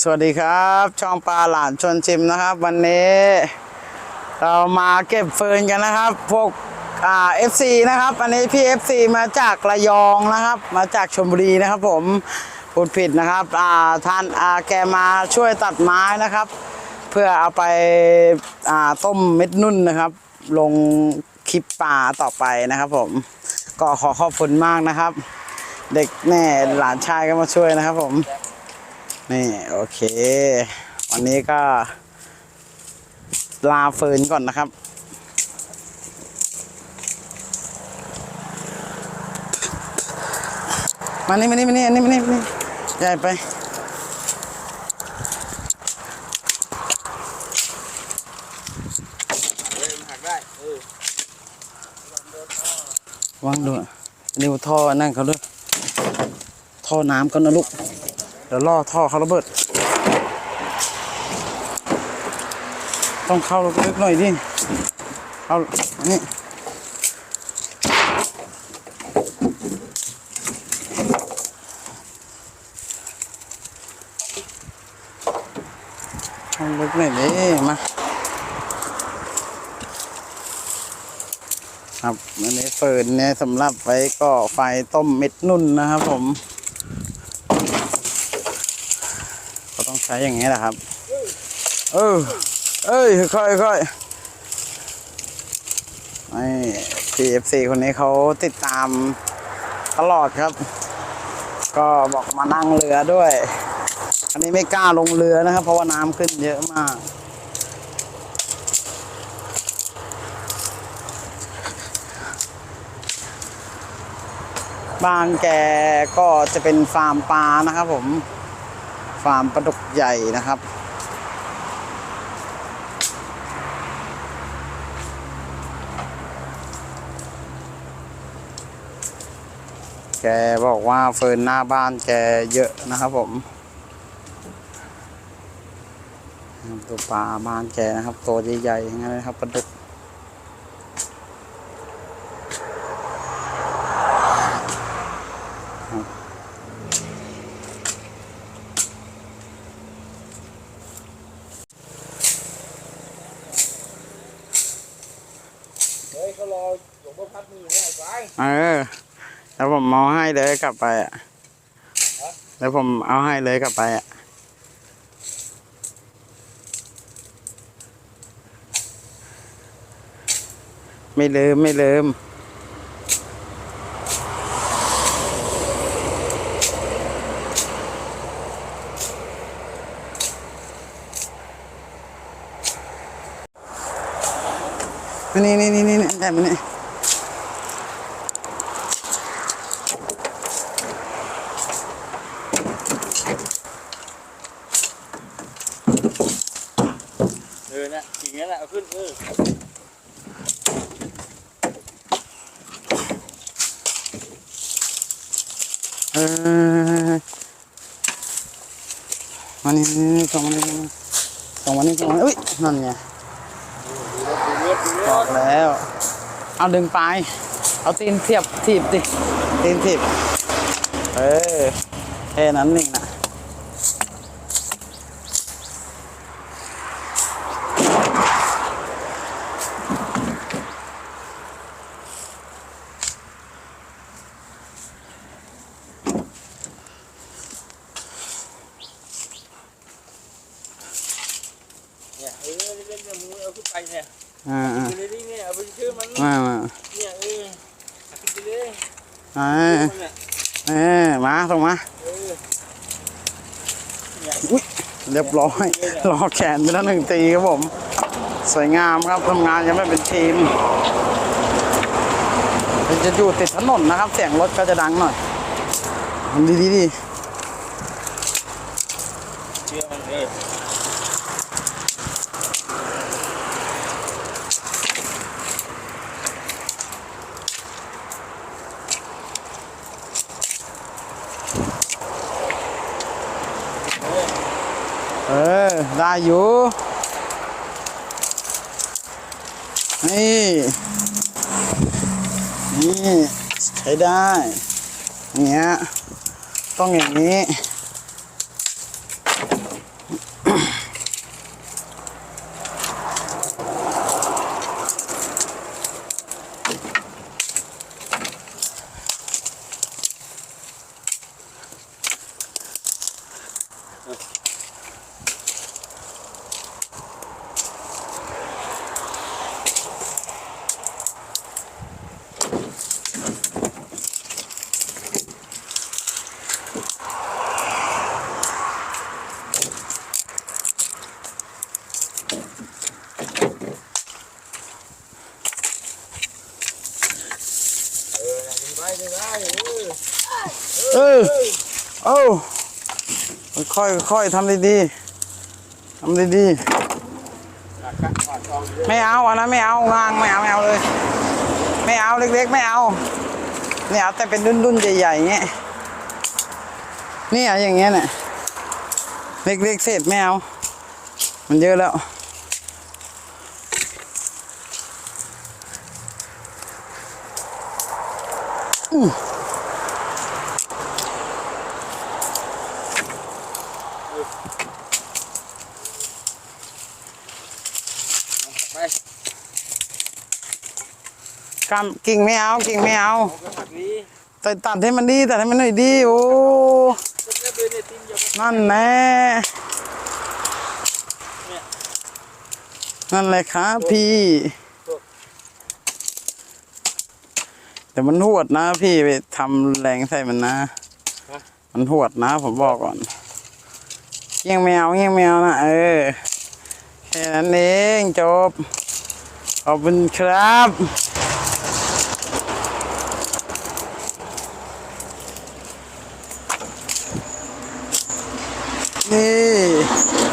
สวัสดีครับ ช่องปลาหลานชนชิมนะครับ วันนี้เรามาเก็บฟืนกันนะครับ พวกอ่า FC นะครับ อันนี้พี่ FC มาจากระยองนะครับ มาจากชลบุรีนะครับ ผมพูดผิดนะครับอ่าท่านอ่าแกมาช่วยตัดไม้นะครับ เพื่อเอาไปอ่าต้มเม็ดนุ่นนะครับ ลงคลิปป่าต่อไปนะครับ ผมก็ขอขอบคุณมากนะครับ เด็กแม่หลานชายก็มาช่วยนะครับ ผม นี่โอเค วันนี้ก็ ลาเฟินก่อนนะครับ มานี่มานี่มานี่อันนี้มานี่มานี่ใหญ่ไปวางดูอันนี้ท่อนั่นเขาด้วย ท่อน้ำกันนะลูก เดี๋ยวล่อท่อเขาระเบิด ต้องเข้าลึกๆหน่อยดิเอานี่เข้าลึกหน่อยดิมาครับอันนี้เฟิร์นเนี่ยสำหรับไว้ก่อไฟต้มเม็ดนุ่นนะครับผม ก็ต้องใช้อย่างนี้แหละครับ เออ เอ้ยค่อยค่อยไอ้ PFC คนนี้เขาติดตามตลอดครับ ก็บอกมานั่งเรือด้วย อันนี้ไม่กล้าลงเรือนะครับ เพราะว่าน้ำขึ้นเยอะมากบางแกก็จะเป็นฟาร์มปลานะครับผม ฟาร์มปลาดุกใหญ่นะครับ แกบอกว่าเฟิร์นหน้าบ้านแกเยอะนะครับผมตัวปลาบ้านแกนะครับ ตัวใหญ่ๆอย่างนั้นนะครับปลาดุก เฮ้ยเขารอหลวงพ่อพัดมือเนี่ยไอ้เออแล้วผมเอาให้เลยกลับไปอะแล้วผมเอาให้เลยกลับไปอะไม่ลืมไม่ลืม นี่นี่นี่นี่นี่แบบนี้เออเนี่ยอย่างเงี้ยแหละเอาขึ้นเออเออมานี่นี่นี่ส่งมานี่ส่งมานี่ส่งมานี่อุ้ยนั่นไงดูเลือดดู บเลืออดกแล้ว เอาดึงปลายเอาตีนเทียบถีบดิ ตีนถีบ เออแค่นั้นเองนะเนี่ยเออเล่นๆเนี่ยมือเอาขึ้นไปเนี่ย อ่าอ่าดูเลยนี่เนี่ยเอาไปชื่อมันมามาเนี่ยเออเอาขึ้นไปเลยอ่ามันเนี่ยเออมาส่งมาเออเนี่ยเรียบร้อยรอแขนไปแล้วหนึ่งตีครับผม สวยงามครับทำงานยังไม่เป็นทีมมันจะอยู่ติดถนนนะครับ เสียงรถก็จะดังหน่อยดีดีดี เชื่อมันเออ เออ ได้อยู่ นี่ นี่ ใช้ได้ เนี้ยต้องอย่างนี้ เออเอ้าค่อยค่อยทำดีๆทำดีๆไม่เอาอันนั้นไม่เอางางไม่เอาไม่เอาเลย ไม่เอาเล็กๆ ไม่เอา เนี่ยเอาแต่เป็นรุ่นๆใหญ่ๆเงี้ยนี่ยอย่างเงี้ยเนี่ยเล็กๆเศษไม่เอา มันเยอะแล้วไกำกิ่งไม่เอากิ่งไม่เอาเอากระหักนี้แต่ตัดให้มันดีตัดให้มันหน่อยดีโอ้ก็แค่เป็นในตีนอย่าไปนั่นแน่นั่นแหละครับพี่แต่มันหวดนะ พี่ไปทำแรงใส่มันนะ มันหวดนะ ผมบอกก่อนเงี้ยงแมวเงี้ยงแมวนะเออแค่นั้นเองจบขอบคุณครับ นี่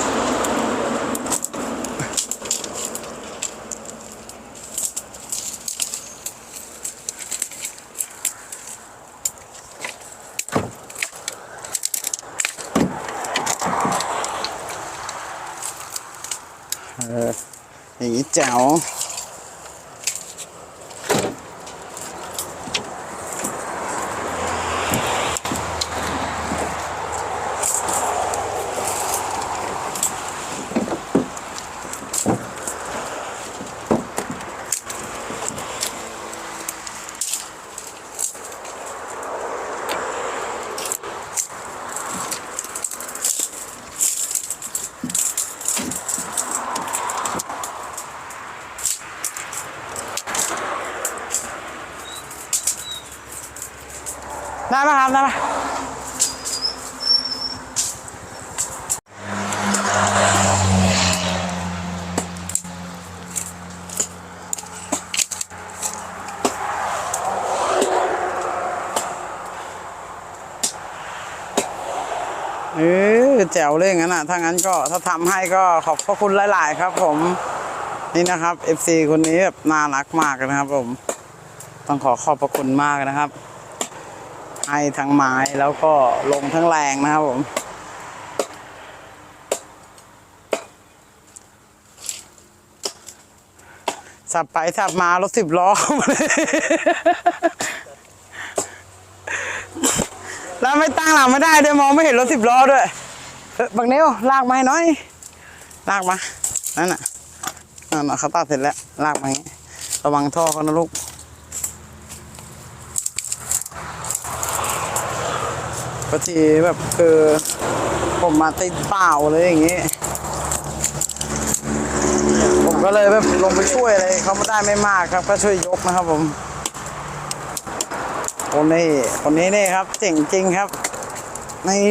เอ ได้ไหมครับได้ไหมเออแจ๋วเลยงั้นอะ ถ้างั้นก็ถ้าทำให้ก็ขอบพระคุณหลาย ๆ ครับ ผมนี่นะครับ FC คนนี้แบบน่ารักมากนะครับ ผม ต้องขอขอบพระคุณมากนะครับ ให้ทั้งไม้แล้วก็ลงทั้งแรงนะครับผมสับไปสับมารถสิบล้อแล้วไม่ตั้งหลังไม่ได้ด้วยมองไม่เห็นรถสิบล้อด้วยเออบางเนี้ยวลากมาให้น้อย ลากมา นั่นน่ะนั่นน่ะเขาตัดเสร็จแล้ว ลากมาอย่างงี้ระวังท่อเขานะลูก บางทีแบบคือผมมาติดเปล่าเลยอย่างงี้ ผมก็เลยแบบลงไปช่วยอะไรเขาไม่ได้ไม่มากครับ ก็ช่วยยกนะครับผมคนนี้คนนี้นี่ครับเจ๋งจริงครับ นี่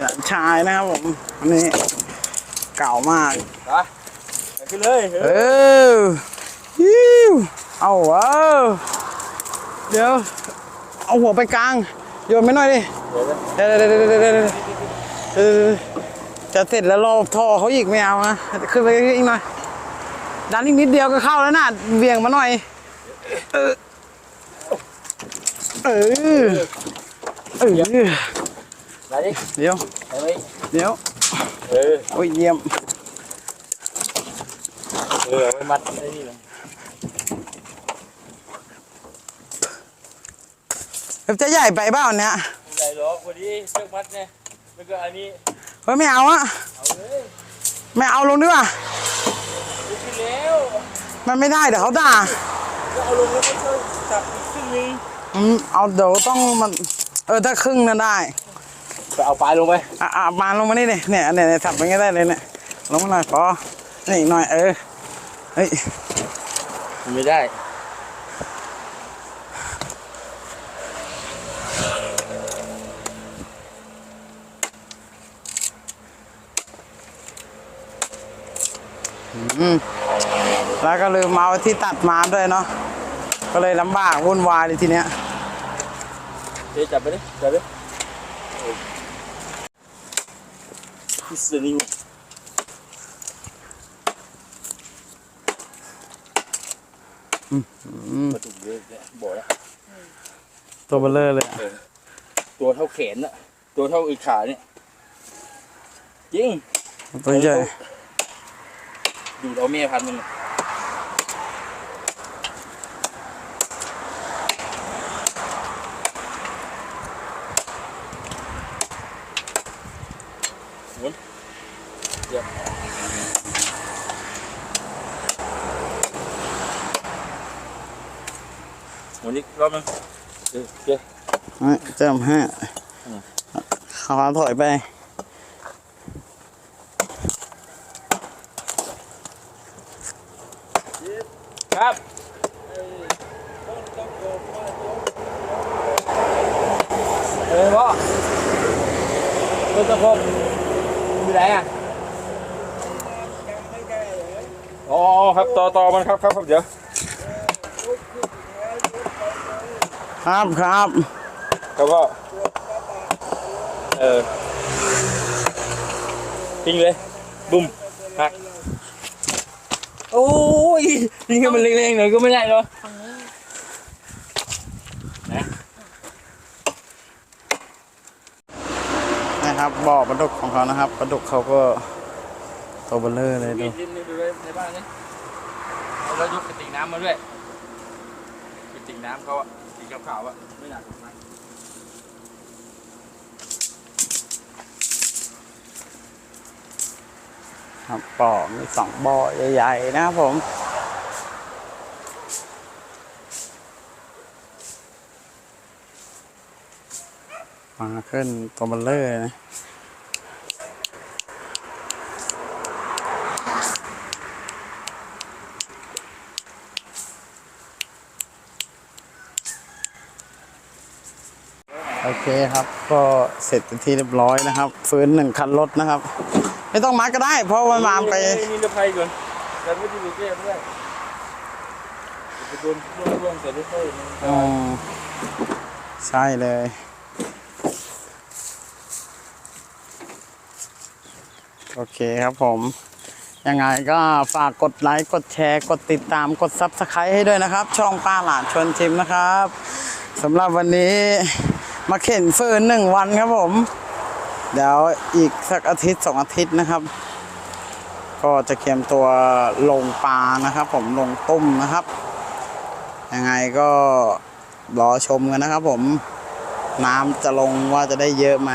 หลานชายนะครับผมคนนี้เก่ามากไปไปขึ้นเลย เอเอออยิวเอาว้าวเดี๋ยว เอาหัวไปกลางโยนไปหน่อยดิ เดี๋ยวนะเดี๋ยวเดี๋ยวเดี๋ยวเดี๋ยวเดี๋ยวเดี๋ยวจะเสร็จแล้วรอท่อเขาอีกไม่เอานะขึ้นไปอีกหน่อยดันอีกนิดเดียวก็เข้าแล้วนะเบี่ยงมาหน่อย เออ เออเออไหนดิเดี๋ยวไหนไหมเดี๋ยวเออโอ้ยเยี่ยมเออเอาไปมัดไอ้นี่เลยจะใหญ่ไปเปล่าเนี่ยใหญ่หรอกพอดีเชือกมัดเนี่ยแล้วก็อันนี้เฮ้ยไม่เอาอะเอาเลยไม่เอาลงดีกว่าลุกขึ้นแล้วมันไม่ได้เดี๋ยวเขาด่าก็เอาลงแล้วก็ช่วยจับอีกครึ่งนึงอืมเอาเดี๋ยวต้องมันเออถ้าครึ่งน่ะได้ไปเอาปลายลงไปอะอะมาลงมานี่ดิเนี่ยเนี่ยเนี่ยสับไปงี้ได้เลยเนี่ยลงมาหน่อยขอนี่อีกหน่อยเออเฮ้ยไม่ได้ แล้วก็ลืมเอาที่ตัดมาด้วยเนาะก็เลยลำบากวุ่นวายเลยทีเนี้ยเดี๋ยวจับไปดิจับดิพิษนิวมาถูกเลยเนี่ยบอกแล้วตัวเบลเลอร์เลยอะตัวเท่าแขนน่ะตัวเท่าอีกขาเนี่ยจริงตัวใหญ่ ดูดเอาแม่พันธุ์มันน่ะหมุนเดี๋ยวหมุนอีกรอบนึงเออโอเคเฮ้ยเจิมให้เขาถอยไป ครับ เออพ่อต้นตะพบอยู่ไหนอะอ๋อครับต่อต่อมันครับครับครับเดี๋ยวครับครับครับพ่อเออทิ้งเลยบุ้มหัก โอ้ยทิ้งให้มันเล็งๆหน่อยก็ไม่ได้เนาะนะครับบ่อปลาดุกของเขานะครับปลาดุกเขาก็ตัวเบลเลอร์เลยมีดูดินดูเลยในบ้านนี่เอาแล้วยกกระติกน้ำมาด้วยกระติกน้ำเขาอะสีขาวๆอะไม่หนักมาก ครับบ่อมีสองบ่อใหญ่ๆนะครับผมมาขึ้นตัวเบลเลอร์นะโอเคครับ ก็เสร็จเป็นที่เรียบร้อยนะครับ ฟื้นหนึ่งคันรถนะครับ ไม่ต้องมัดก็ได้ เพราะว่ามาไปมีเรือพายก่อนแต่ไม่ได้ดูเกมด้วยไปโดนร่วงร่วงๆแต่ไม่ค่อยมันอ๋อใช่เลยโอเคครับผม ยังไงก็ฝากกดไลค์กดแชร์กดติดตามกดซับสไครต์ให้ด้วยนะครับ ช่องป้าหลานชวนชิมนะครับสำหรับวันนี้มาเข็นฟืนหนึ่งวันครับผม เดี๋ยวอีกสักอาทิตย์สองอาทิตย์นะครับ ก็จะเตรียมตัวลงปลานะครับ ผมลงต้มนะครับ ยังไงก็รอชมกันนะครับ ผมน้ำจะลงว่าจะได้เยอะไหม